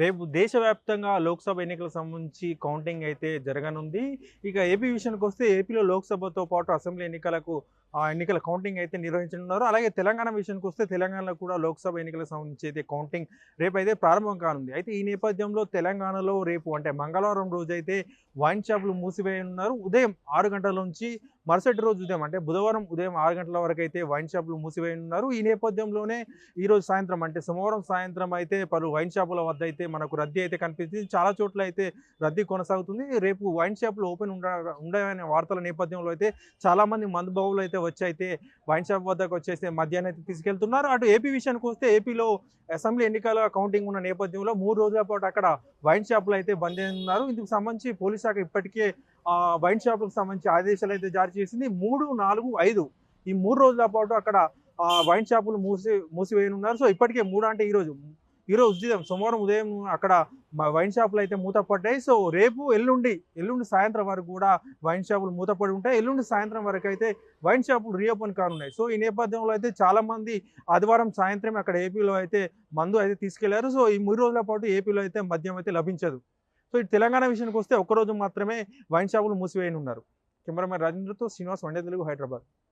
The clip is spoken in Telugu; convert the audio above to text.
రేపు దేశవ్యాప్తంగా లోక్సభ ఎన్నికలకు సంబంధించి కౌంటింగ్ అయితే జరగనుంది. ఇక ఏపీ విషయానికి వస్తే ఏపీలో లోక్సభతో పాటు అసెంబ్లీ ఎన్నికలకు ఆ ఎన్నికల కౌంటింగ్ అయితే నిర్వహించనున్నారు. అలాగే తెలంగాణ విషయానికి వస్తే తెలంగాణలో కూడా లోక్సభ ఎన్నికలకు సంబంధించి అయితే కౌంటింగ్ రేపు అయితే ప్రారంభం కానుంది. అయితే ఈ నేపథ్యంలో తెలంగాణలో రేపు అంటే మంగళవారం రోజు అయితే వైన్ షాపులు మూసివేయనున్నారు. ఉదయం ఆరు గంటల నుంచి మరుసటి రోజు ఉదయం అంటే బుధవారం ఉదయం ఆరు గంటల వరకు అయితే వైన్ షాపులు మూసివేయనున్నారు ఈ నేపథ్యంలోనే ఈరోజు సాయంత్రం అంటే సోమవారం సాయంత్రం అయితే పలు వైన్ షాపుల వద్ద అయితే మనకు రద్దీ అయితే కనిపిస్తుంది. చాలా చోట్ల అయితే రద్దీ కొనసాగుతుంది. రేపు వైన్ షాపులు ఓపెన్ ఉండ ఉండవనే వార్తల నేపథ్యంలో అయితే చాలామంది మందుబావులు మందుబాబులు అయితే వచ్చి అయితే వైన్ షాప్ వద్దకు వచ్చేసి మధ్యాహ్నం అయితే తీసుకెళ్తున్నారు. అటు ఏపీ విషయానికి వస్తే ఏపీలో అసెంబ్లీ ఎన్నికల కౌంటింగ్ ఉన్న నేపథ్యంలో మూడు రోజుల పాటు అక్కడ వైన్ షాపులు అయితే బంద్ చేస్తున్నారు ఇందుకు సంబంధించి పోలీస్ శాఖ ఇప్పటికే వైన్ షాపులకు సంబంధించి ఆదేశాలు అయితే జారీ చేసింది. మూడు నాలుగు ఐదు ఈ మూడు రోజుల పాటు అక్కడ వైన్ షాపులు మూసి మూసివేయనున్నారు. సో ఇప్పటికే మూడు అంటే ఈ రోజు ఈ రోజు ఉదయం సోమవారం ఉదయం అక్కడ వైన్ షాపులు అయితే మూతపడ్డాయి. సో రేపు ఎల్లుండి ఎల్లుండి సాయంత్రం వరకు కూడా వైన్ షాపులు మూతపడి ఉంటాయి. ఎల్లుండి సాయంత్రం వరకు అయితే వైన్ షాపులు రీఓపెన్ కానున్నాయి. సో ఈ నేపథ్యంలో అయితే చాలా మంది ఆదివారం సాయంత్రం అక్కడ ఏపీలో అయితే మందు అయితే తీసుకెళ్ళారు. సో ఈ మూడు రోజుల పాటు ఏపీలో అయితే మద్యం అయితే లభించదు. సో ఇటు తెలంగాణ విషయానికి వస్తే ఒక్కరోజు మాత్రమే వైన్ షాపులు మూసివేయనున్నారు. కెమెరామెన్ రాజేంద్రతో శ్రీనివాస్ వండే తెలుగు హైదరాబాద్.